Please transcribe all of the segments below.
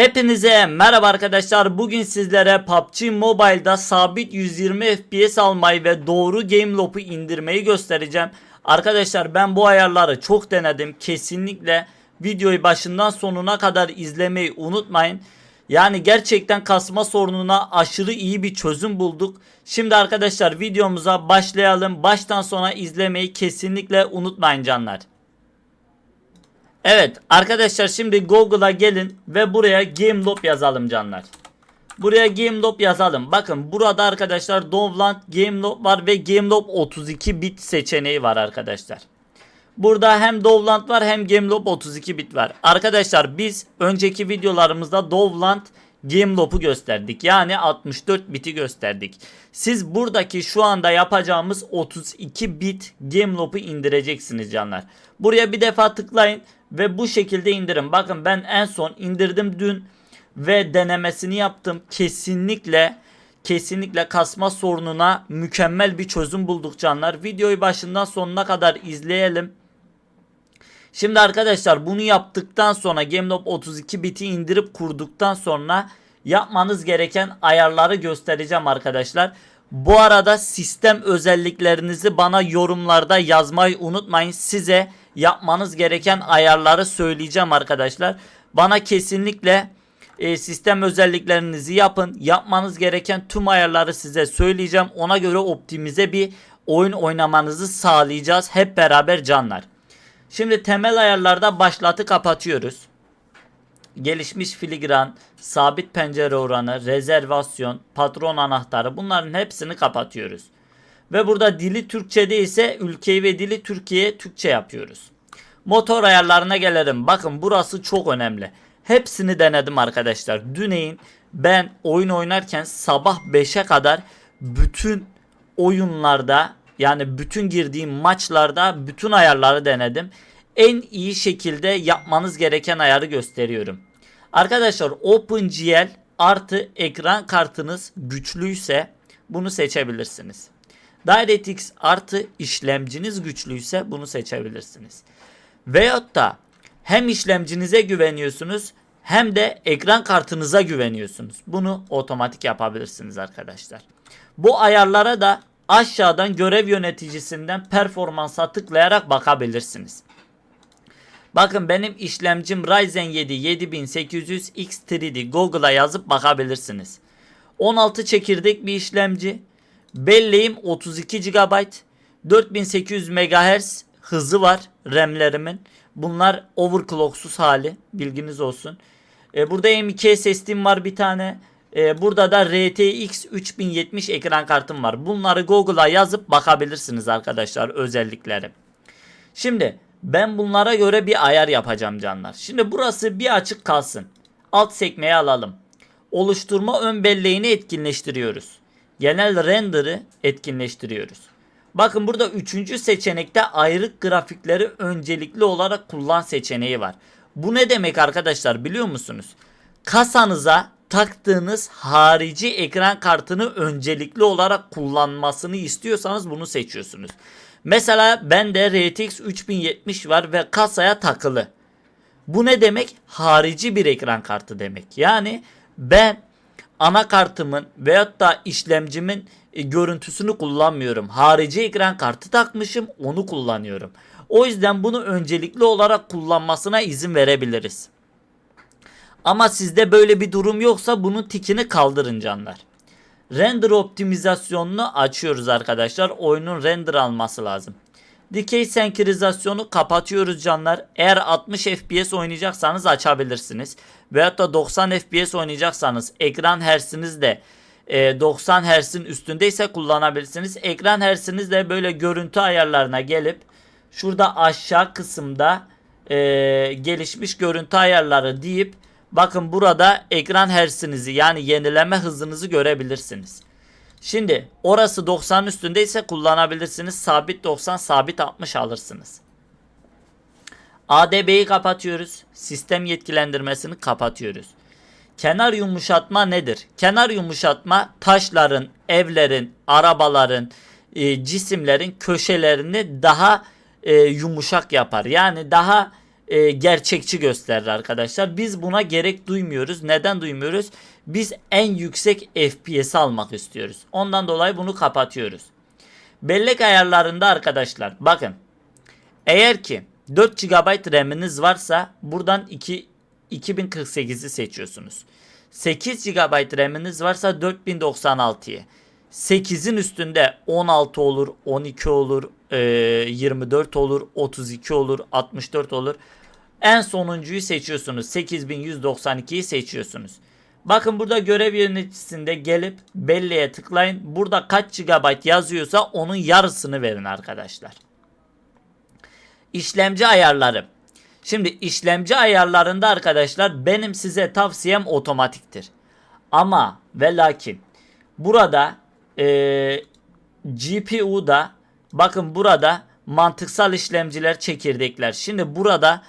Hepinize merhaba arkadaşlar. Bugün sizlere PUBG Mobile'da sabit 120 FPS almayı ve doğru game loop'u indirmeyi göstereceğim. Arkadaşlar ben bu ayarları çok denedim. Kesinlikle videoyu başından sonuna kadar izlemeyi unutmayın. Yani gerçekten kasma sorununa aşırı iyi bir çözüm bulduk. Şimdi arkadaşlar videomuza başlayalım. Baştan sona izlemeyi kesinlikle unutmayın canlar. Evet arkadaşlar şimdi Google'a gelin ve buraya GameLoop yazalım canlar. Buraya GameLoop yazalım. Bakın burada arkadaşlar Dovland GameLoop var ve GameLoop 32 bit seçeneği var arkadaşlar. Burada hem Dovland var hem GameLoop 32 bit var. Arkadaşlar biz önceki videolarımızda Dovland GameLoop'u gösterdik. Yani 64 biti gösterdik. Siz buradaki şu anda yapacağımız 32 bit GameLoop'u indireceksiniz canlar. Buraya bir defa tıklayın ve bu şekilde indirin. Bakın ben en son indirdim dün ve denemesini yaptım. Kesinlikle kesinlikle kasma sorununa mükemmel bir çözüm bulduk canlar. Videoyu başından sonuna kadar izleyelim. Şimdi arkadaşlar bunu yaptıktan sonra GameLoop 32 biti indirip kurduktan sonra yapmanız gereken ayarları göstereceğim arkadaşlar. Bu arada sistem özelliklerinizi bana yorumlarda yazmayı unutmayın. Size yapmanız gereken ayarları söyleyeceğim arkadaşlar. Bana kesinlikle e, sistem özelliklerinizi yapın. Yapmanız gereken tüm ayarları size söyleyeceğim. Ona göre optimize bir oyun oynamanızı sağlayacağız hep beraber canlar. Şimdi temel ayarlarda başlatı kapatıyoruz. Gelişmiş filigran, sabit pencere oranı, rezervasyon, patron anahtarı bunların hepsini kapatıyoruz. Ve burada dili Türkçe'de ise ülkeyi ve dili Türkiye Türkçe yapıyoruz. Motor ayarlarına gelelim. Bakın burası çok önemli. Hepsini denedim arkadaşlar. Düneyin ben oyun oynarken sabah 5'e kadar bütün oyunlarda yani bütün girdiğim maçlarda bütün ayarları denedim. En iyi şekilde yapmanız gereken ayarı gösteriyorum. Arkadaşlar OpenGL artı ekran kartınız güçlüyse bunu seçebilirsiniz. DirectX artı işlemciniz güçlüyse bunu seçebilirsiniz. Veyahut da hem işlemcinize güveniyorsunuz hem de ekran kartınıza güveniyorsunuz. Bunu otomatik yapabilirsiniz arkadaşlar. Bu ayarlara da aşağıdan görev yöneticisinden performansa tıklayarak bakabilirsiniz. Bakın benim işlemcim Ryzen 7 7800 X3D Google'a yazıp bakabilirsiniz. 16 çekirdek bir işlemci. Belleğim 32 GB. 4800 MHz hızı var RAM'lerimin. Bunlar overclocksuz hali. Bilginiz olsun. E, burada M2 SSD'm var bir tane. E, burada da RTX 3070 ekran kartım var. Bunları Google'a yazıp bakabilirsiniz arkadaşlar özellikleri. Şimdi ben bunlara göre bir ayar yapacağım canlar. Şimdi burası bir açık kalsın. Alt sekmeyi alalım. Oluşturma ön belleğini etkinleştiriyoruz. Genel render'ı etkinleştiriyoruz. Bakın burada üçüncü seçenekte ayrık grafikleri öncelikli olarak kullan seçeneği var. Bu ne demek arkadaşlar biliyor musunuz? Kasanıza taktığınız harici ekran kartını öncelikli olarak kullanmasını istiyorsanız bunu seçiyorsunuz. Mesela bende RTX 3070 var ve kasaya takılı. Bu ne demek? Harici bir ekran kartı demek. Yani ben anakartımın veyahut da işlemcimin e, görüntüsünü kullanmıyorum. Harici ekran kartı takmışım onu kullanıyorum. O yüzden bunu öncelikli olarak kullanmasına izin verebiliriz. Ama sizde böyle bir durum yoksa bunun tikini kaldırın canlar. Render optimizasyonunu açıyoruz arkadaşlar. Oyunun render alması lazım. Dikey senkronizasyonu kapatıyoruz canlar. Eğer 60 FPS oynayacaksanız açabilirsiniz. Veyahut da 90 FPS oynayacaksanız ekran hertziniz de 90 Hz'in üstündeyse kullanabilirsiniz. Ekran hertziniz de böyle görüntü ayarlarına gelip şurada aşağı kısımda e, gelişmiş görüntü ayarları deyip bakın burada ekran hertzinizi yani yenileme hızınızı görebilirsiniz. Şimdi orası 90 üstündeyse kullanabilirsiniz. Sabit 90 sabit 60 alırsınız. ADB'yi kapatıyoruz. Sistem yetkilendirmesini kapatıyoruz. Kenar yumuşatma nedir? Kenar yumuşatma taşların, evlerin, arabaların, e, cisimlerin köşelerini daha e, yumuşak yapar. Yani daha e, gerçekçi gösterir arkadaşlar. Biz buna gerek duymuyoruz. Neden duymuyoruz? Biz en yüksek FPS almak istiyoruz. Ondan dolayı bunu kapatıyoruz. Bellek ayarlarında arkadaşlar bakın. Eğer ki 4 GB RAM'iniz varsa buradan 2 2048'i seçiyorsunuz. 8 GB RAM'iniz varsa 4096'yı. 8'in üstünde 16 olur, 12 olur, e, 24 olur, 32 olur, 64 olur. En sonuncuyu seçiyorsunuz. 8192'yi seçiyorsunuz. Bakın burada görev yöneticisinde gelip belleğe tıklayın. Burada kaç GB yazıyorsa onun yarısını verin arkadaşlar. İşlemci ayarları. Şimdi işlemci ayarlarında arkadaşlar benim size tavsiyem otomatiktir. Ama ve lakin burada e, GPU'da bakın burada mantıksal işlemciler çekirdekler. Şimdi burada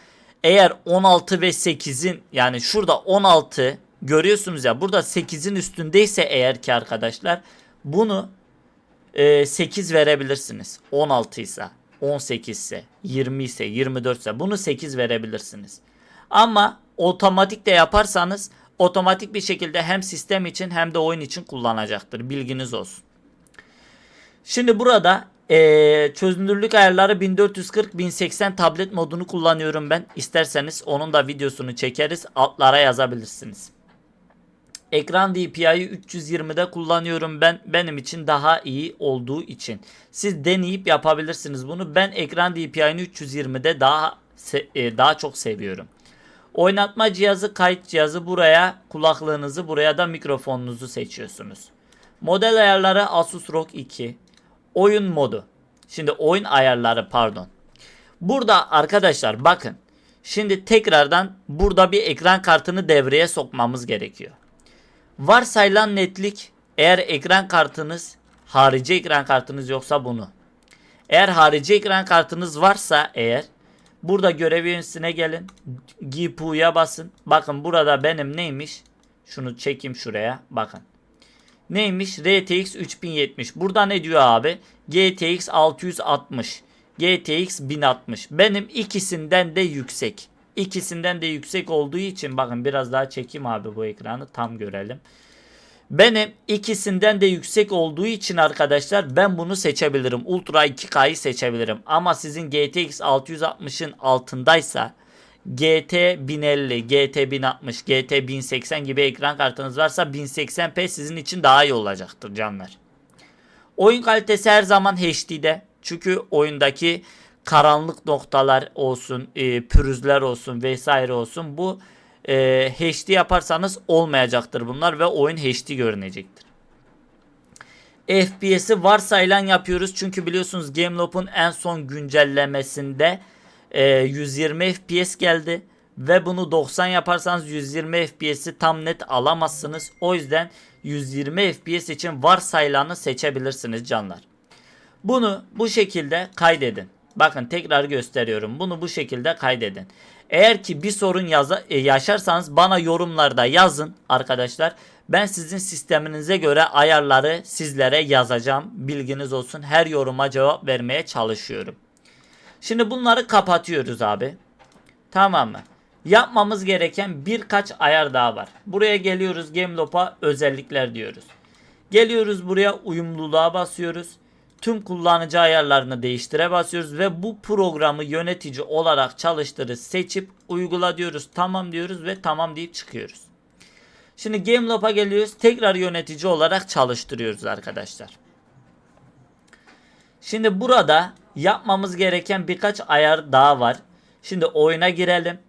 eğer 16 ve 8'in yani şurada 16 görüyorsunuz ya burada 8'in üstündeyse eğer ki arkadaşlar bunu e, 8 verebilirsiniz. 16 ise 18 ise 20 ise 24 ise bunu 8 verebilirsiniz. Ama otomatik de yaparsanız otomatik bir şekilde hem sistem için hem de oyun için kullanacaktır. Bilginiz olsun. Şimdi burada eee çözünürlük ayarları 1440-1080 tablet modunu kullanıyorum ben. İsterseniz onun da videosunu çekeriz. Altlara yazabilirsiniz. Ekran DPI'yi 320'de kullanıyorum ben. Benim için daha iyi olduğu için. Siz deneyip yapabilirsiniz bunu. Ben ekran DPI'ni 320'de daha e, daha çok seviyorum. Oynatma cihazı, kayıt cihazı buraya, kulaklığınızı buraya da mikrofonunuzu seçiyorsunuz. Model ayarları Asus ROG 2. Oyun modu. Şimdi oyun ayarları pardon. Burada arkadaşlar bakın. Şimdi tekrardan burada bir ekran kartını devreye sokmamız gerekiyor. Varsayılan netlik eğer ekran kartınız harici ekran kartınız yoksa bunu. Eğer harici ekran kartınız varsa eğer burada görev yöneticisine gelin. GPU'ya basın. Bakın burada benim neymiş? Şunu çekeyim şuraya. Bakın. Neymiş? RTX 3070. Burada ne diyor abi? GTX 660. GTX 1060. Benim ikisinden de yüksek. İkisinden de yüksek olduğu için bakın biraz daha çekeyim abi bu ekranı tam görelim. Benim ikisinden de yüksek olduğu için arkadaşlar ben bunu seçebilirim. Ultra 2K'yı seçebilirim. Ama sizin GTX 660'ın altındaysa GT 1050, GT 1060, GT 1080 gibi ekran kartınız varsa 1080p sizin için daha iyi olacaktır canlar. Oyun kalitesi her zaman HD'de. Çünkü oyundaki karanlık noktalar olsun, e, pürüzler olsun vesaire olsun bu e, HD yaparsanız olmayacaktır bunlar ve oyun HD görünecektir. FPS'i varsayılan yapıyoruz çünkü biliyorsunuz Gameloop'un en son güncellemesinde e, 120 FPS geldi ve bunu 90 yaparsanız 120 FPS'i tam net alamazsınız. O yüzden 120 FPS için varsayılanı seçebilirsiniz canlar. Bunu bu şekilde kaydedin. Bakın tekrar gösteriyorum. Bunu bu şekilde kaydedin. Eğer ki bir sorun yaza, e, yaşarsanız bana yorumlarda yazın arkadaşlar. Ben sizin sisteminize göre ayarları sizlere yazacağım. Bilginiz olsun. Her yoruma cevap vermeye çalışıyorum. Şimdi bunları kapatıyoruz abi. Tamam mı? Yapmamız gereken birkaç ayar daha var. Buraya geliyoruz Gameloop'a özellikler diyoruz. Geliyoruz buraya uyumluluğa basıyoruz. Tüm kullanıcı ayarlarını değiştire basıyoruz ve bu programı yönetici olarak çalıştırı seçip uygula diyoruz. Tamam diyoruz ve tamam deyip çıkıyoruz. Şimdi Gameloop'a geliyoruz. Tekrar yönetici olarak çalıştırıyoruz arkadaşlar. Şimdi burada yapmamız gereken birkaç ayar daha var. Şimdi oyuna girelim.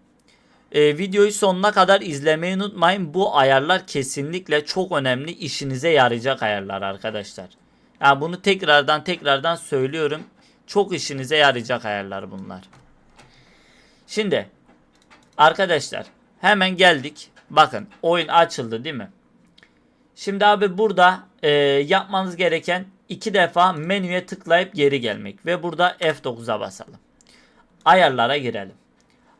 Ee, videoyu sonuna kadar izlemeyi unutmayın. Bu ayarlar kesinlikle çok önemli. işinize yarayacak ayarlar arkadaşlar. Yani bunu tekrardan tekrardan söylüyorum. Çok işinize yarayacak ayarlar bunlar. Şimdi arkadaşlar hemen geldik. Bakın oyun açıldı değil mi? Şimdi abi burada e, yapmanız gereken iki defa menüye tıklayıp geri gelmek. Ve burada F9'a basalım. Ayarlara girelim.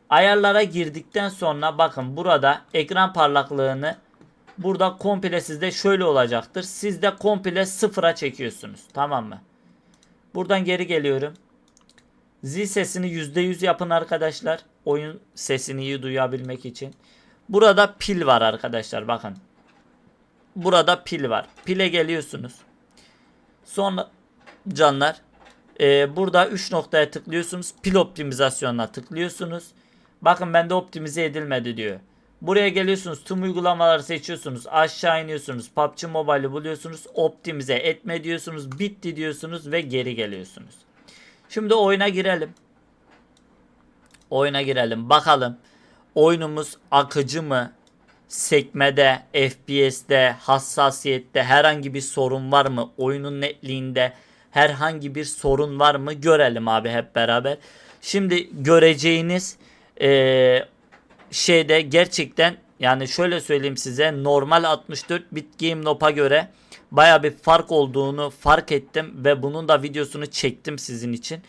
Ayarlara girdikten sonra bakın burada ekran parlaklığını burada komple sizde şöyle olacaktır. Siz de komple sıfıra çekiyorsunuz. Tamam mı? Buradan geri geliyorum. Zil sesini %100 yapın arkadaşlar. oyun sesini iyi duyabilmek için. Burada pil var arkadaşlar bakın. Burada pil var. Pile geliyorsunuz. Sonra canlar e, burada 3 noktaya tıklıyorsunuz. Pil optimizasyonuna tıklıyorsunuz. Bakın bende optimize edilmedi diyor. Buraya geliyorsunuz. Tüm uygulamaları seçiyorsunuz. Aşağı iniyorsunuz. PUBG Mobile'ı buluyorsunuz. Optimize etme diyorsunuz. Bitti diyorsunuz ve geri geliyorsunuz. Şimdi oyuna girelim. Oyuna girelim. Bakalım oyunumuz akıcı mı? Sekmede, FPS'te, hassasiyette herhangi bir sorun var mı? Oyunun netliğinde herhangi bir sorun var mı? Görelim abi hep beraber. Şimdi göreceğiniz eee, şeyde gerçekten yani şöyle söyleyeyim size normal 64 bit game nop'a göre baya bir fark olduğunu fark ettim ve bunun da videosunu çektim sizin için.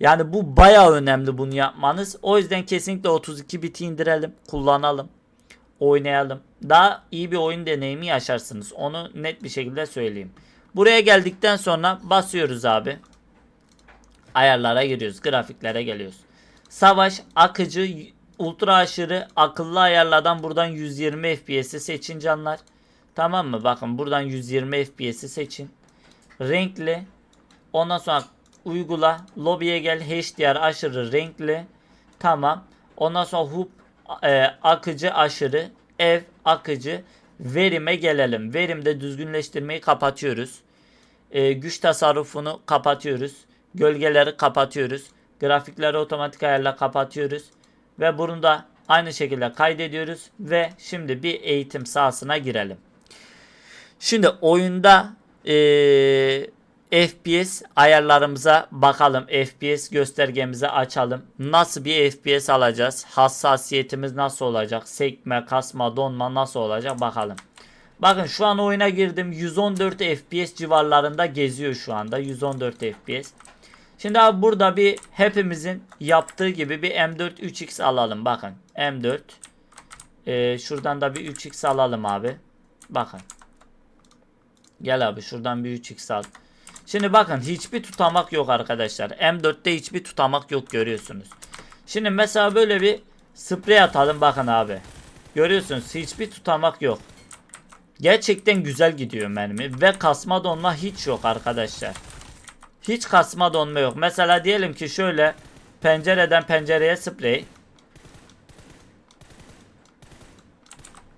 Yani bu baya önemli bunu yapmanız. O yüzden kesinlikle 32 biti indirelim, kullanalım, oynayalım. Daha iyi bir oyun deneyimi yaşarsınız. Onu net bir şekilde söyleyeyim. Buraya geldikten sonra basıyoruz abi. Ayarlara giriyoruz. Grafiklere geliyoruz. Savaş, akıcı, ultra aşırı, akıllı ayarlardan buradan 120 FPS'i seçin canlar. Tamam mı? Bakın buradan 120 FPS'i seçin. Renkli. Ondan sonra uygula. Lobiye gel. HDR aşırı renkli. Tamam. Ondan sonra hub e, akıcı aşırı. Ev akıcı. Verime gelelim. Verimde düzgünleştirmeyi kapatıyoruz. E, güç tasarrufunu kapatıyoruz. Gölgeleri kapatıyoruz. Grafikleri otomatik ayarla kapatıyoruz. Ve bunu da aynı şekilde kaydediyoruz. Ve şimdi bir eğitim sahasına girelim. Şimdi oyunda eee, FPS ayarlarımıza bakalım. FPS göstergemizi açalım. Nasıl bir FPS alacağız? Hassasiyetimiz nasıl olacak? Sekme, kasma, donma nasıl olacak? Bakalım. Bakın şu an oyuna girdim. 114 FPS civarlarında geziyor şu anda. 114 FPS. Şimdi abi burada bir hepimizin yaptığı gibi bir M4 3X alalım. Bakın M4. Ee, şuradan da bir 3X alalım abi. Bakın. Gel abi şuradan bir 3X al. Şimdi bakın hiçbir tutamak yok arkadaşlar. M4'te hiçbir tutamak yok görüyorsunuz. Şimdi mesela böyle bir sprey atalım bakın abi. Görüyorsunuz hiçbir tutamak yok. Gerçekten güzel gidiyor mermi ve kasma donma hiç yok arkadaşlar. Hiç kasma donma yok. Mesela diyelim ki şöyle pencereden pencereye sprey.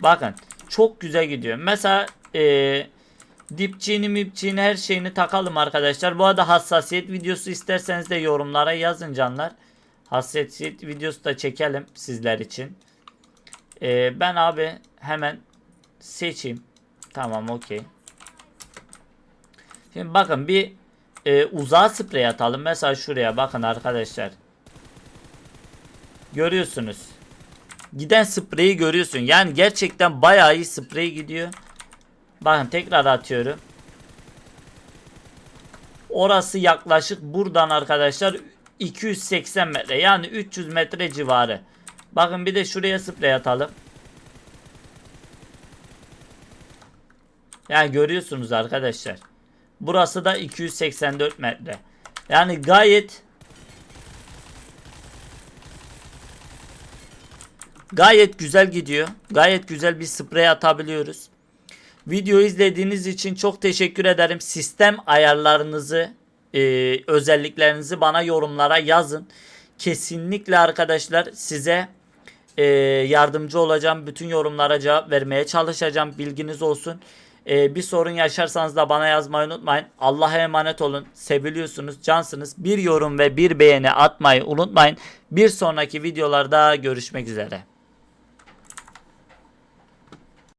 Bakın çok güzel gidiyor. Mesela eee dipçiğini mipçiğini her şeyini takalım arkadaşlar. Bu arada hassasiyet videosu isterseniz de yorumlara yazın canlar. Hassasiyet videosu da çekelim sizler için. Eee, ben abi hemen seçeyim. Tamam okey. Şimdi bakın bir e, uzağa sprey atalım. Mesela şuraya bakın arkadaşlar. Görüyorsunuz. Giden spreyi görüyorsun. Yani gerçekten bayağı iyi sprey gidiyor. Bakın tekrar atıyorum. Orası yaklaşık buradan arkadaşlar 280 metre. Yani 300 metre civarı. Bakın bir de şuraya sprey atalım. Yani görüyorsunuz arkadaşlar. Burası da 284 metre. Yani gayet gayet güzel gidiyor. Gayet güzel bir sprey atabiliyoruz. Video izlediğiniz için çok teşekkür ederim. Sistem ayarlarınızı, e, özelliklerinizi bana yorumlara yazın. Kesinlikle arkadaşlar size e, yardımcı olacağım. Bütün yorumlara cevap vermeye çalışacağım. Bilginiz olsun. E, bir sorun yaşarsanız da bana yazmayı unutmayın. Allah'a emanet olun. Seviliyorsunuz, cansınız. Bir yorum ve bir beğeni atmayı unutmayın. Bir sonraki videolarda görüşmek üzere.